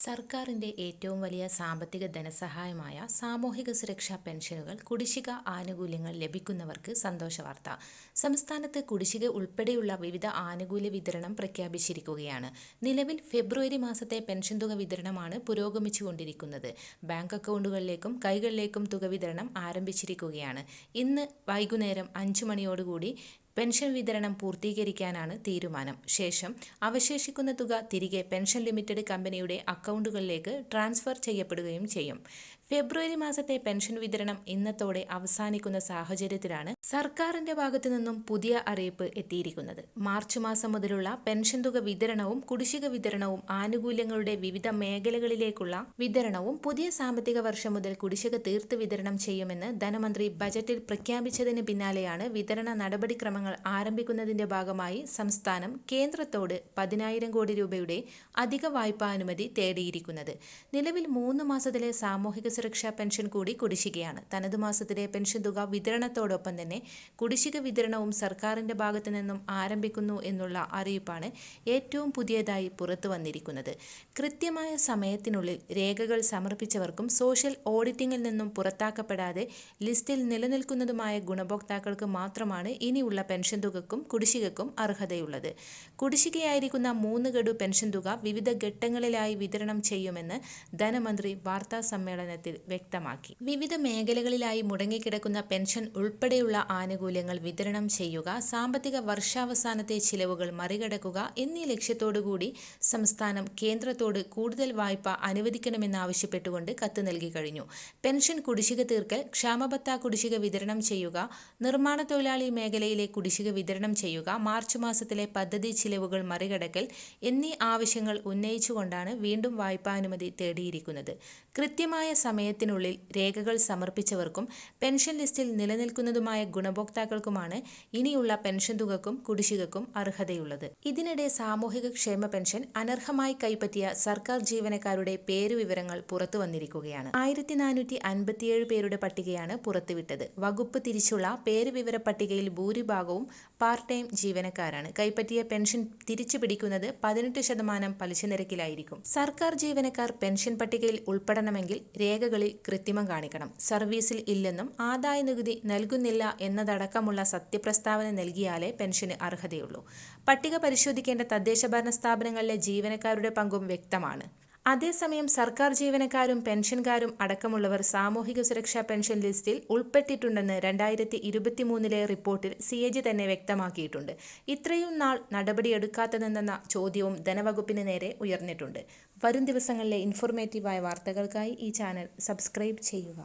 സർക്കാരിന്റെ ഏറ്റവും വലിയ സാമ്പത്തിക ധനസഹായമായ സാമൂഹിക സുരക്ഷാ പെൻഷനുകൾ കുടിശ്ശിക ആനുകൂല്യങ്ങൾ ലഭിക്കുന്നവർക്ക് സന്തോഷവാർത്ത സംസ്ഥാനത്ത് കുടിശ്ശിക ഉൾപ്പെടെയുള്ള വിവിധ ആനുകൂല്യ വിതരണം പ്രഖ്യാപിച്ചിരിക്കുകയാണ്. നിലവിൽ ഫെബ്രുവരി മാസത്തെ പെൻഷൻ തുക വിതരണമാണ് പുരോഗമിച്ചുകൊണ്ടിരിക്കുന്നത്. ബാങ്ക് അക്കൗണ്ടുകളിലേക്കും കൈകളിലേക്കും തുക വിതരണം ആരംഭിച്ചിരിക്കുകയാണ്. ഇന്ന് വൈകുന്നേരം അഞ്ചു മണിയോടുകൂടി പെൻഷൻ വിതരണം പൂർത്തീകരിക്കാനാണ് തീരുമാനം. ശേഷം അവശേഷിക്കുന്ന തുക തിരികെ പെൻഷൻ ലിമിറ്റഡ് കമ്പനിയുടെ അക്കൗണ്ടുകളിലേക്ക് ട്രാൻസ്ഫർ ചെയ്യപ്പെടുകയും ചെയ്യും. ഫെബ്രുവരി മാസത്തെ പെൻഷൻ വിതരണം ഇന്നത്തോടെ അവസാനിക്കുന്ന സാഹചര്യത്തിലാണ് സർക്കാരിന്റെ ഭാഗത്തു നിന്നും പുതിയ അറിയിപ്പ് എത്തിയിരിക്കുന്നത്. മാർച്ച് മാസം മുതലുള്ള പെൻഷൻ തുക വിതരണവും കുടിശ്ശിക വിതരണവും ആനുകൂല്യങ്ങളുടെ വിവിധ മേഖലകളിലേക്കുള്ള വിതരണവും പുതിയ സാമ്പത്തിക വർഷം മുതൽ കുടിശ്ശിക തീർത്ത് വിതരണം ചെയ്യുമെന്ന് ധനമന്ത്രി ബജറ്റിൽ പ്രഖ്യാപിച്ചതിന് പിന്നാലെയാണ് വിതരണ നടപടിക്രമങ്ങൾ ആരംഭിക്കുന്നതിന്റെ ഭാഗമായി സംസ്ഥാനം കേന്ദ്രത്തോട് പതിനായിരം കോടി രൂപയുടെ അധിക വായ്പാ അനുമതി തേടിയിരിക്കുന്നത്. നിലവിൽ മൂന്ന് മാസത്തിലെ സാമൂഹിക സുരക്ഷാ പെൻഷൻ കൂടി കുടിശ്ശികയാണ്. തനതു മാസത്തിലെ പെൻഷൻ തുക വിതരണത്തോടൊപ്പം തന്നെ കുടിശ്ശിക വിതരണവും സർക്കാരിന്റെ ഭാഗത്തു നിന്നും ആരംഭിക്കുന്നു എന്നുള്ള അറിയിപ്പാണ് ഏറ്റവും പുതിയതായി പുറത്തു വന്നിരിക്കുന്നത്. കൃത്യമായ സമയത്തിനുള്ളിൽ രേഖകൾ സമർപ്പിച്ചവർക്കും സോഷ്യൽ ഓഡിറ്റിംഗിൽ നിന്നും പുറത്താക്കപ്പെടാതെ ലിസ്റ്റിൽ നിലനിൽക്കുന്നതുമായ ഗുണഭോക്താക്കൾക്ക് മാത്രമാണ് ഇനിയുള്ള പെൻഷൻ തുകക്കും കുടിശ്ശികക്കും അർഹതയുള്ളത്. കുടിശ്ശികയായിരിക്കുന്ന മൂന്ന് ഗഡു പെൻഷൻ തുക വിവിധ ഘട്ടങ്ങളിലായി വിതരണം ചെയ്യുമെന്ന് ധനമന്ത്രി വാർത്താ സമ്മേളനത്തിൽ വ്യക്തമാക്കി. വിവിധ മേഖലകളിലായി മുടങ്ങിക്കിടക്കുന്ന പെൻഷൻ ഉൾപ്പെടെയുള്ള ആനുകൂല്യങ്ങൾ വിതരണം ചെയ്യുക സാമ്പത്തിക വർഷാവസാനത്തെ ചിലവുകൾ മറികടക്കുക എന്നീ ലക്ഷ്യത്തോടുകൂടി സംസ്ഥാനം കേന്ദ്രത്തോട് കൂടുതൽ വായ്പ അനുവദിക്കണമെന്നാവശ്യപ്പെട്ടുകൊണ്ട് കത്ത് നൽകി കഴിഞ്ഞു. പെൻഷൻ കുടിശ്ശിക തീർക്കൽ ക്ഷാമബത്ത കുടിശ്ശിക വിതരണം ചെയ്യുക നിർമ്മാണ തൊഴിലാളി മേഖലയിലെ കുടിശ്ശിക വിതരണം ചെയ്യുക മാർച്ച് മാസത്തിലെ പദ്ധതി ചിലവുകൾ മറികടക്കൽ എന്നീ ആവശ്യങ്ങൾ ഉന്നയിച്ചുകൊണ്ടാണ് വീണ്ടും വായ്പാനുമതി തേടിയിരിക്കുന്നത്. കൃത്യമായ സമയത്തിനുള്ളിൽ രേഖകൾ സമർപ്പിച്ചവർക്കും പെൻഷൻ ലിസ്റ്റിൽ നിലനിൽക്കുന്നതുമായ ഗുണഭോക്താക്കൾക്കുമാണ് ഇനിയുള്ള പെൻഷൻ തുകക്കും കുടിശ്ശികക്കും അർഹതയുള്ളത്. ഇതിനിടെ സാമൂഹിക ക്ഷേമ പെൻഷൻ അനർഹമായി കൈപ്പറ്റിയ സർക്കാർ ജീവനക്കാരുടെ പേരുവിവരങ്ങൾ പുറത്തു വന്നിരിക്കുകയാണ്. ആയിരത്തി നാനൂറ്റി അൻപത്തിയേഴ് പേരുടെ പട്ടികയാണ് പുറത്തുവിട്ടത്. വകുപ്പ് തിരിച്ചുള്ള പേരുവിവര പട്ടികയിൽ ഭൂരിഭാഗവും പാർട്ട് ടൈം ജീവനക്കാരാണ്. കൈപ്പറ്റിയ പെൻഷൻ തിരിച്ചു പിടിക്കുന്നത് പതിനെട്ട് ശതമാനം പലിശ നിരക്കിലായിരിക്കും. സർക്കാർ ജീവനക്കാർ പെൻഷൻ പട്ടികയിൽ ഉൾപ്പെടണമെങ്കിൽ രേഖകളിൽ കൃത്രിമം കാണിക്കണം. സർവീസിൽ ഇല്ലെന്നും ആദായ നികുതി നൽകുന്നില്ല എന്നതടക്കമുള്ള സത്യപ്രസ്താവന നൽകിയാലേ പെൻഷന് അർഹതയുള്ളൂ. പട്ടിക പരിശോധിക്കേണ്ട തദ്ദേശ ഭരണ സ്ഥാപനങ്ങളിലെ ജീവനക്കാരുടെ പങ്കും വ്യക്തമാണ്. അതേസമയം സർക്കാർ ജീവനക്കാരും പെൻഷൻകാരും അടക്കമുള്ളവർ സാമൂഹിക സുരക്ഷാ പെൻഷൻ ലിസ്റ്റിൽ ഉൾപ്പെട്ടിട്ടുണ്ടെന്ന് രണ്ടായിരത്തി ഇരുപത്തി മൂന്നിലെ റിപ്പോർട്ടിൽ സി എ ജി തന്നെ വ്യക്തമാക്കിയിട്ടുണ്ട്. ഇത്രയും നാൾ നടപടിയെടുക്കാത്തതെന്ന ചോദ്യവും ധനവകുപ്പിന് നേരെ ഉയർന്നിട്ടുണ്ട്. വരും ദിവസങ്ങളിലെ ഇൻഫോർമേറ്റീവായ വാർത്തകൾക്കായി ഈ ചാനൽ സബ്സ്ക്രൈബ് ചെയ്യുക.